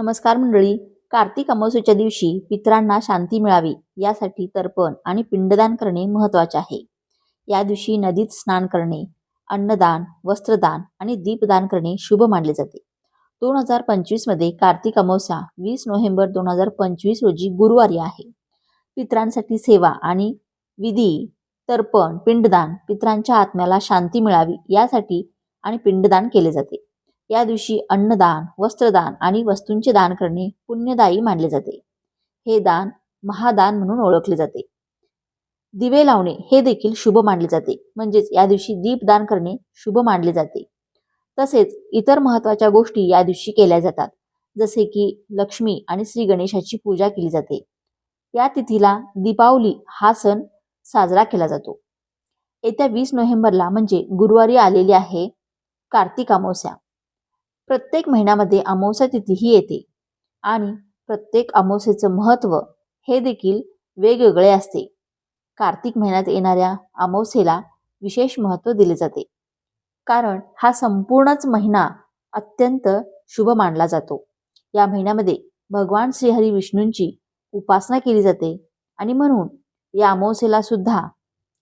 नमस्कार मंडळी. कार्तिक अमावस्येच्या दिवशी पितरांना शांती मिळावी यासाठी तर्पण आणि पिंडदान करणे महत्त्वाचे आहे. या दिवशी नदीत स्नान करणे अन्नदान वस्त्रदान आणि दीपदान करणे शुभ मानले जाते. दोन हजार पंचवीसमध्ये कार्तिक अमावस्या वीस नोव्हेंबर दोन हजार पंचवीस रोजी गुरुवारी आहे. पितरांसाठी सेवा आणि विधी तर्पण पिंडदान पितरांच्या आत्म्याला शांती मिळावी यासाठी आणि पिंडदान केले जाते. या दिवशी अन्नदान वस्त्रदान आणि वस्तूंचे दान करणे पुण्यदायी मानले जाते. हे दान महादान म्हणून ओळखले जाते. दिवे लावणे हे देखील शुभ मानले जाते. म्हणजेच या दिवशी दीपदान करणे शुभ मानले जाते. तसेच इतर महत्त्वाच्या गोष्टी या दिवशी केल्या जातात. जसे की लक्ष्मी आणि श्री गणेशाची पूजा केली जाते. या तिथीला दीपावली हा सण साजरा केला जातो. येत्या वीस नोव्हेंबरला म्हणजे गुरुवारी आलेली आहे कार्तिक अमावस्या. प्रत्येक महिन्यामध्ये अमावस्या तिथीही येते. आणि प्रत्येक अमावस्येचं महत्त्व हे देखील वेगवेगळे असते. कार्तिक महिन्यात येणाऱ्या अमावस्येला विशेष महत्त्व दिले जाते. कारण हा संपूर्णच महिना अत्यंत शुभ मानला जातो. या महिन्यामध्ये भगवान श्रीहरी विष्णूंची उपासना केली जाते आणि म्हणून या अमावस्येला सुद्धा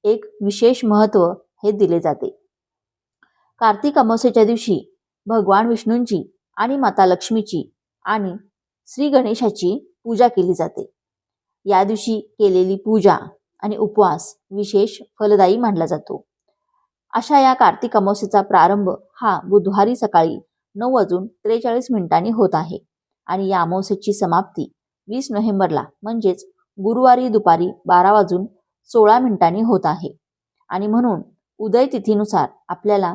एक विशेष महत्त्व हे दिले जाते. कार्तिक अमावस्येच्या दिवशी भगवान विष्णूंची आणि माता लक्ष्मीची आणि श्री गणेशाची पूजा केली जाते. या दिवशी केलेली पूजा आणि उपवास विशेष फलदायी मानला जातो. अशा या कार्तिक अमावस्येचा प्रारंभ हा बुधवारी सकाळी नऊ वाजून त्रेचाळीस मिनिटांनी होत आहे आणि या अमावस्येची समाप्ती वीस नोव्हेंबरला म्हणजेच गुरुवारी दुपारी बारा वाजून सोळा मिनिटांनी होत आहे. आणि म्हणून उदय तिथीनुसार आपल्याला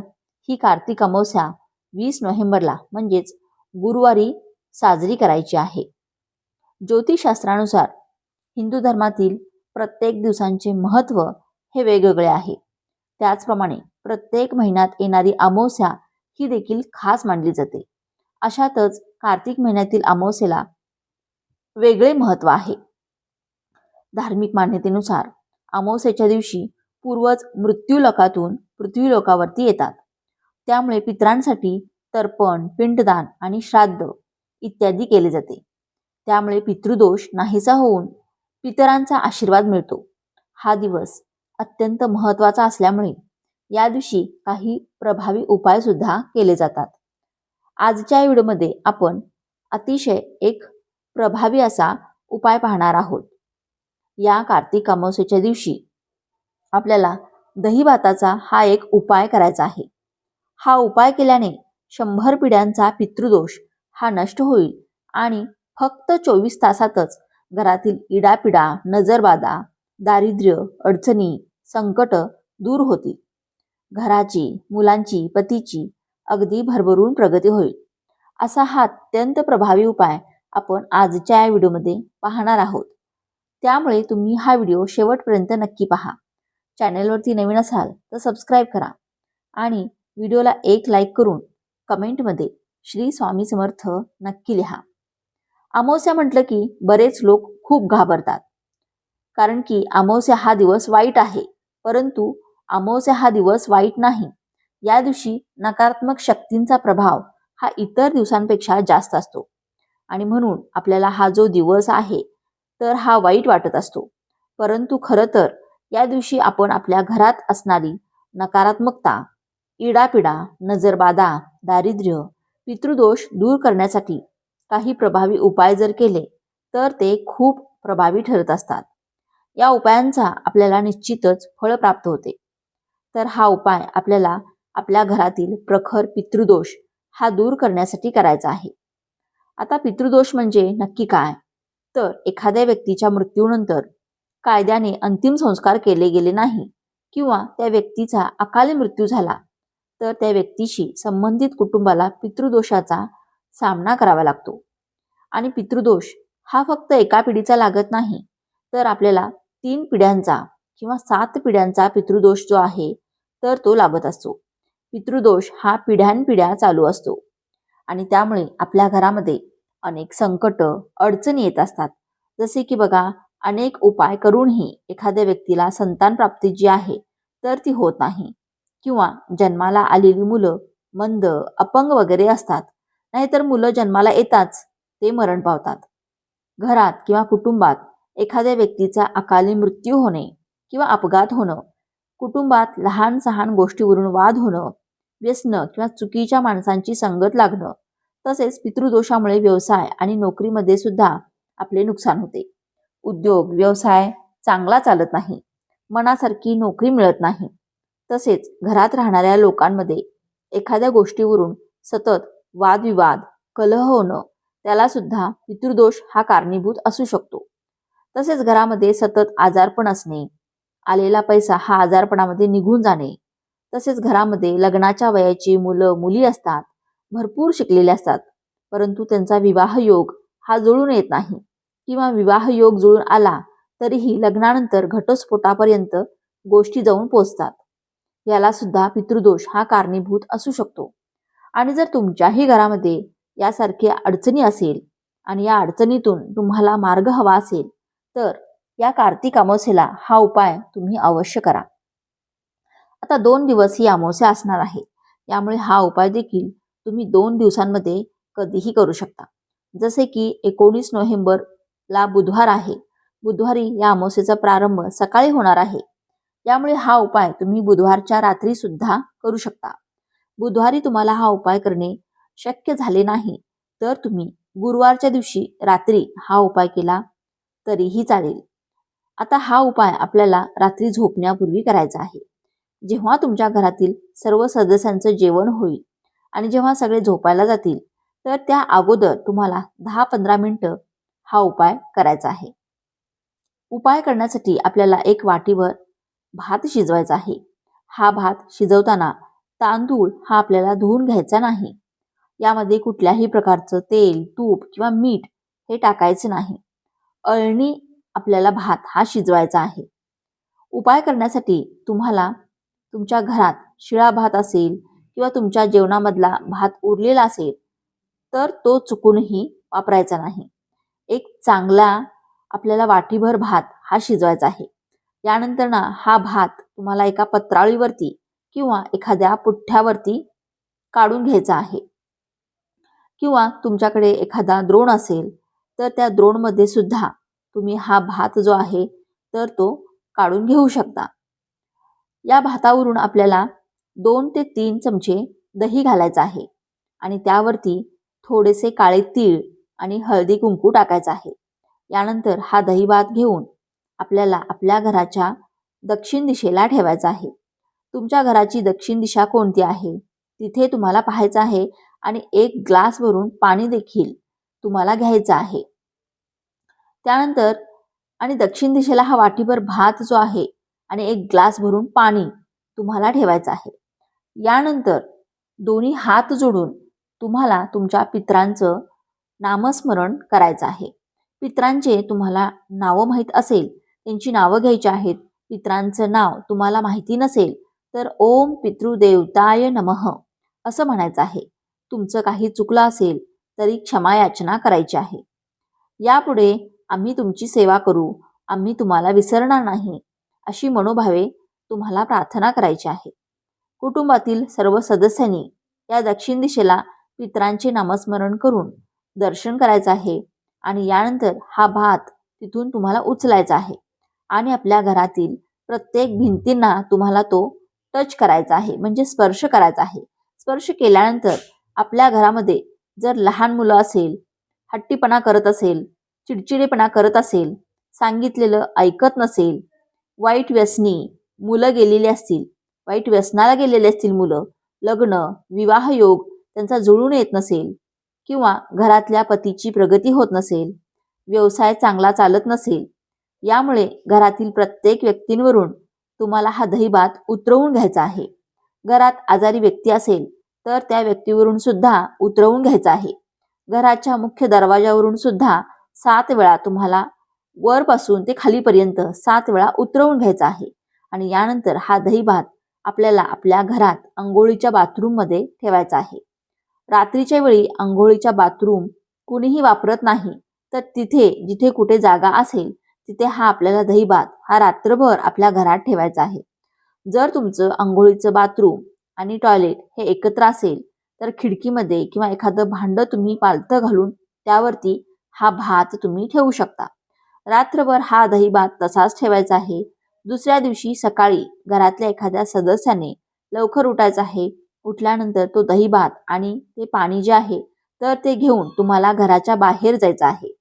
ही कार्तिक अमावस्या वीस नोव्हेंबरला म्हणजेच गुरुवारी साजरी करायची आहे. ज्योतिषशास्त्रानुसार हिंदू धर्मातील प्रत्येक दिवसांचे महत्त्व हे वेगवेगळे आहे. त्याचप्रमाणे प्रत्येक महिन्यात येणारी अमावस्या ही देखील खास मानली जाते. अशातच कार्तिक महिन्यातील अमावस्येला वेगळे महत्त्व आहे. धार्मिक मान्यतेनुसार अमावस्येच्या दिवशी पूर्वज मृत्यूलोकातून पृथ्वीलोकावरती येतात. त्यामुळे पितरांसाठी तर्पण पिंडदान आणि श्राद्ध इत्यादी केले जाते. त्यामुळे पितृदोष नाहीसा होऊन पितरांचा आशीर्वाद मिळतो. हा दिवस अत्यंत महत्त्वाचा असल्यामुळे या दिवशी काही प्रभावी उपाय सुद्धा केले जातात. आजच्या व्हिडिओमध्ये आपण अतिशय एक प्रभावी असा उपाय पाहणार आहोत. या कार्तिक अमावस्येच्या दिवशी आपल्याला दही भाताचा हा एक उपाय करायचा आहे. हा उपाय केल्याने शंभर पिढ्यांचा पितृदोष. हा नष्ट होईल. आणि फक्त चोवीस तासातच घरातील इडापिडा नजरबाधा दारिद्र्य अडचणी संकट दूर होतील. घराची मुलांची पतीची अगदी भरभरून प्रगती होईल. असा हा अत्यंत प्रभावी उपाय आपण आजच्या या व्हिडिओमध्ये पाहणार आहोत. त्यामुळे तुम्ही हा व्हिडिओ शेवटपर्यंत नक्की पहा. चॅनलवरती नवीन असाल तर सबस्क्राईब करा. आणि व्हिडिओला एक लाईक करून कमेंटमध्ये श्री स्वामी समर्थ नक्की लिहा. अमावस्या म्हटलं की बरेच लोक खूप घाबरतात. कारण की अमावस्या हा दिवस वाईट आहे परंतु अमावस्या हा दिवस वाईट नाही. या दिवशी नकारात्मक शक्तींचा प्रभाव हा इतर दिवसांपेक्षा जास्त असतो. आणि म्हणून आपल्याला हा जो दिवस आहे तर हा वाईट वाटत असतो. परंतु खरं तर या दिवशी आपण आपल्या घरात असणारी नकारात्मकता इडापिडा नजरबाधा दारिद्र्य पितृदोष दूर करण्यासाठी काही प्रभावी उपाय जर केले तर ते खूप प्रभावी ठरत असतात. या उपायांचा आपल्याला निश्चितच फळ प्राप्त होते. तर हा उपाय आपल्याला आपल्या घरातील प्रखर पितृदोष हा दूर करण्यासाठी करायचा आहे. आता पितृदोष म्हणजे नक्की काय? तर एखाद्या व्यक्तीच्या मृत्यूनंतर कायद्याने अंतिम संस्कार केले गेले नाही किंवा त्या व्यक्तीचा अकाली मृत्यू झाला तर त्या व्यक्तीशी संबंधित कुटुंबाला पितृदोषाचा सामना करावा लागतो. आणि पितृदोष हा फक्त एका पिढीचा लागत नाही तर आपल्याला तीन पिढ्यांचा किंवा सात पिढ्यांचा पितृदोष जो आहे तर तो लागत असतो. पितृदोष हा पिढ्यानपिढ्या चालू असतो. आणि त्यामुळे आपल्या घरामध्ये अनेक संकट अडचणी येत असतात. जसे की बघा अनेक उपाय करूनही एखाद्या व्यक्तीला संतान प्राप्ती जी आहे तर ती होत नाही. किंवा जन्माला आलेली मुलं मंद अपंग वगैरे असतात. नाहीतर मुलं जन्माला येताच ते मरण पावतात. घरात किंवा कुटुंबात एखाद्या व्यक्तीचा अकाली मृत्यू होणे किंवा अपघात होणं कुटुंबात लहान सहान गोष्टीवरून वाद होणं व्यसनं किंवा चुकीच्या माणसांची संगत लागणं तसेच पितृदोषामुळे व्यवसाय आणि नोकरीमध्ये सुद्धा आपले नुकसान होते. उद्योग व्यवसाय चांगला चालत नाही. मनासारखी नोकरी मिळत नाही. तसेच घरात राहणाऱ्या लोकांमध्ये एखाद्या गोष्टीवरून सतत वादविवाद कलह होणं त्याला सुद्धा पितृदोष हा कारणीभूत असू शकतो. तसेच घरामध्ये सतत आजारपण असणे आलेला पैसा हा आजारपणामध्ये निघून जाणे तसेच घरामध्ये लग्नाच्या वयाची मुलं मुली असतात भरपूर शिकलेले असतात परंतु त्यांचा विवाह योग हा जुळून येत नाही किंवा विवाह योग जुळून आला तरीही लग्नानंतर घटस्फोटापर्यंत गोष्टी जाऊन पोचतात. याला सुद्धा पितृदोष हा कारणीभूत असू शकतो. आणि जर तुमच्याही घरामध्ये यासारख्या अडचणी असेल आणि या अडचणीतून तुम्हाला मार्ग हवा असेल तर या कार्तिक अमावस्येला हा उपाय तुम्ही अवश्य करा. आता दोन दिवस ही अमावस्या असणार आहे. यामुळे हा उपाय देखील तुम्ही दोन दिवसांमध्ये कधीही करू शकता. जसे की एकोणीस नोव्हेंबरला बुधवार आहे. बुधवारी या अमावस्येचा प्रारंभ सकाळी होणार आहे. त्यामुळे हा उपाय तुम्ही बुधवारच्या रात्री सुद्धा करू शकता. बुधवारी तुम्हाला हा उपाय करणे शक्य झाले नाही तर तुम्ही गुरुवारच्या दिवशी रात्री हा उपाय केला तरीही चालेल. आता हा उपाय आपल्याला रात्री झोपण्यापूर्वी करायचा आहे. जेव्हा तुमच्या घरातील सर्व सदस्यांचं जेवण होईल आणि जेव्हा सगळे झोपायला जातील तर त्या अगोदर तुम्हाला दहा पंधरा मिनटं हा उपाय करायचा आहे. उपाय करण्यासाठी आपल्याला एक वाटीवर भात शिजवायचा आहे. हा भात शिजवताना तांदूळ हा आपल्याला धुवून घ्यायचा नाही. यामध्ये कुठल्याही प्रकारचं तेल तूप किंवा मीठ हे टाकायचे नाही. अळणी आपल्याला भात हा शिजवायचा आहे. उपाय करण्यासाठी तुम्हाला तुमच्या घरात शिळा भात असेल किंवा तुमच्या जेवणामधला भात उरलेला असेल तर तो चुकूनही वापरायचा नाही. एक चांगला आपल्याला वाटीभर भात हा शिजवायचा आहे. यानंतर ना हा भात तुम्हाला एका पत्राळीवरती किंवा एखाद्या पुठ्ठ्यावरती काढून घ्यायचा आहे. किंवा तुमच्याकडे एखादा द्रोण असेल तर त्या द्रोणमध्ये सुद्धा तुम्ही हा भात जो आहे तर तो काढून घेऊ शकता. या भातावरून आपल्याला दोन ते तीन चमचे दही घालायचं आहे आणि त्यावरती थोडेसे काळे तीळ आणि हळदी कुंकू टाकायचं आहे. यानंतर हा दही भात घेऊन आपल्याला आपल्या घराच्या दक्षिण दिशेला ठेवायचा आहे. तुमच्या घराची दक्षिण दिशा कोणती आहे? तिथे तुम्हाला पाहायचं आहे आणि एक ग्लास भरून पाणी देखील तुम्हाला घ्यायचं आहे. त्यानंतर आणि दक्षिण दिशेला हा वाटीभर भात जो आहे आणि एक ग्लास भरून पाणी तुम्हाला ठेवायचं आहे. यानंतर दोन्ही हात जोडून तुम्हाला तुमच्या पित्रांचं नामस्मरण करायचं आहे. पित्रांचे तुम्हाला नावं माहीत असेल त्यांची नावं घ्यायची आहेत. पित्रांचं नाव तुम्हाला माहिती नसेल तर ओम पितृदेवताय नमः असं म्हणायचं आहे. तुमचं काही चुकलं असेल तरी क्षमा याचना करायची आहे. यापुढे आम्ही तुमची सेवा करू आम्ही तुम्हाला विसरणार नाही अशी मनोभावे तुम्हाला प्रार्थना करायची आहे. कुटुंबातील सर्व सदस्यांनी या दक्षिण दिशेला पित्रांचे नामस्मरण करून दर्शन करायचं आहे आणि यानंतर हा भात तिथून तुम्हाला उचलायचा आहे. आणि आपल्या घरातील प्रत्येक भिंतींना तुम्हाला तो टच करायचा आहे. म्हणजे स्पर्श करायचा आहे. स्पर्श केल्यानंतर आपल्या घरामध्ये जर लहान मुलं असेल हट्टीपणा करत असेल चिडचिडेपणा करत असेल सांगितलेलं ऐकत नसेल वाईट व्यसनी मुलं गेलेली असतील वाईट व्यसनाला गेलेले असतील मुलं लग्न विवाह योग त्यांचा जुळून येत नसेल किंवा घरातल्या पतीची प्रगती होत नसेल व्यवसाय चांगला चालत नसेल यामुळे घरातील प्रत्येक व्यक्तींवरून तुम्हाला हा दहीभात उतरवून घ्यायचा आहे. घरात आजारी व्यक्ती असेल तर त्या व्यक्तीवरून सुद्धा उतरवून घ्यायचा आहे. घराच्या मुख्य दरवाजावरून सुद्धा सात वेळा तुम्हाला वरपासून ते खालीपर्यंत सात वेळा उतरवून घ्यायचा आहे. आणि यानंतर हा दहीभात आपल्याला आपल्या घरात अंघोळीच्या बाथरूममध्ये ठेवायचा आहे. रात्रीच्या वेळी आंघोळीच्या बाथरूम कुणीही वापरत नाही तर तिथे जिथे कुठे जागा असेल तिथे हा आपल्याला दहीभात हा रात्रभर आपल्या घरात ठेवायचा आहे. जर तुमचं आंघोळीचं बाथरूम आणि टॉयलेट हे एकत्र असेल तर खिडकीमध्ये किंवा एखादं भांडं तुम्ही पालथं घालून त्यावरती हा भात तुम्ही ठेवू शकता. रात्रभर हा दही भात तसाच ठेवायचा आहे. दुसऱ्या दिवशी सकाळी घरातल्या एखाद्या सदस्याने लवकर उठायचं आहे. उठल्यानंतर तो दही भात आणि ते पाणी जे आहे तर ते घेऊन तुम्हाला घराच्या बाहेर जायचं आहे.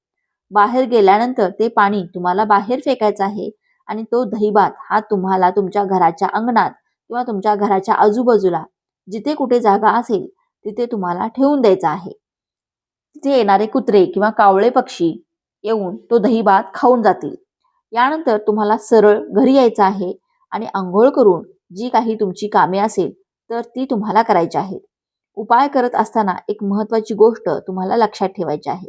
बाहेर गेल्यानंतर ते पाणी तुम्हाला बाहेर फेकायचं आहे. आणि तो दहीबात हा तुम्हाला तुमच्या घराच्या अंगणात किंवा तुमच्या घराच्या आजूबाजूला जिथे कुठे जागा असेल तिथे तुम्हाला ठेवून द्यायचा आहे. तिथे येणारे कुत्रे किंवा कावळे पक्षी येऊन तो दहीबात खाऊन जातील. यानंतर तुम्हाला सरळ घरी यायचं आहे आणि आंघोळ करून जी काही तुमची कामे असेल तर ती तुम्हाला करायची आहेत. उपाय करत असताना एक महत्वाची गोष्ट तुम्हाला लक्षात ठेवायची आहे.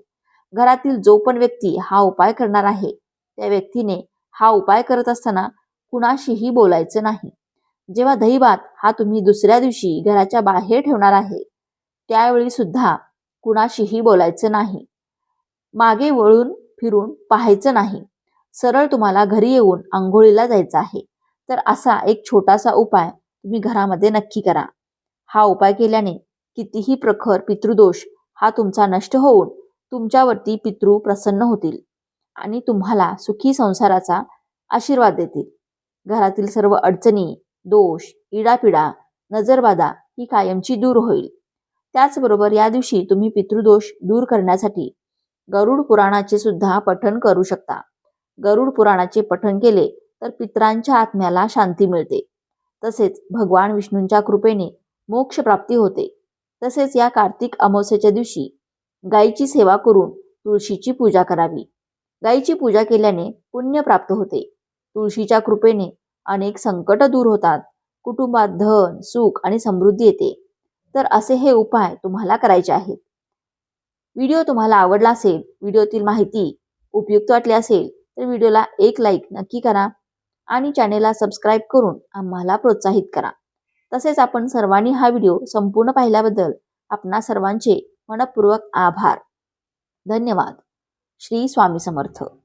घरातील जो पण व्यक्ती हा उपाय करणार आहे त्या व्यक्तीने हा उपाय करत असताना कुणाशीही बोलायचं नाही. जेव्हा दहीभात हा तुम्ही दुसऱ्या दिवशी घराच्या बाहेर ठेवणार आहे त्यावेळी सुद्धा कुणाशीही बोलायचं नाही. मागे वळून फिरून पाहायचं नाही. सरळ तुम्हाला घरी येऊन आंघोळीला जायचं आहे. तर असा एक छोटासा उपाय तुम्ही घरामध्ये नक्की करा. हा उपाय केल्याने कितीही प्रखर पितृदोष हा तुमचा नष्ट होऊन तुमच्यावरती पितृ प्रसन्न होतील आणि तुम्हाला सुखी संसाराचा आशीर्वाद देतील. घरातील सर्व अडचणी दोष इडापिडा नजरबाधा ही कायमची दूर होईल. त्याचबरोबर या दिवशी तुम्ही पितृदोष दूर करण्यासाठी गरुड पुराणाचे सुद्धा पठण करू शकता. गरुड पुराणाचे पठण केले तर पित्रांच्या आत्म्याला शांती मिळते. तसेच भगवान विष्णूंच्या कृपेने मोक्ष प्राप्ती होते. तसेच या कार्तिक अमावस्येच्या दिवशी गायीची सेवा करून तुळशीची पूजा करावी. गायीची पूजा केल्याने पुण्य प्राप्त होते. तुळशीच्या कृपेने अनेक संकट दूर होतात. कुटुंबात धन सुख आणि समृद्धी येते. तर असे हे उपाय तुम्हाला करायचे आहेत. व्हिडिओ तुम्हाला आवडला असेल व्हिडिओतील माहिती उपयुक्त वाटली असेल तर व्हिडिओला एक लाईक नक्की करा आणि चॅनेलला सबस्क्राईब करून आम्हाला प्रोत्साहित करा. तसेच आपण सर्वांनी हा व्हिडिओ संपूर्ण पाहिल्याबद्दल आपणा सर्वांचे मनपूर्वक आभार. धन्यवाद. श्री स्वामी समर्थ.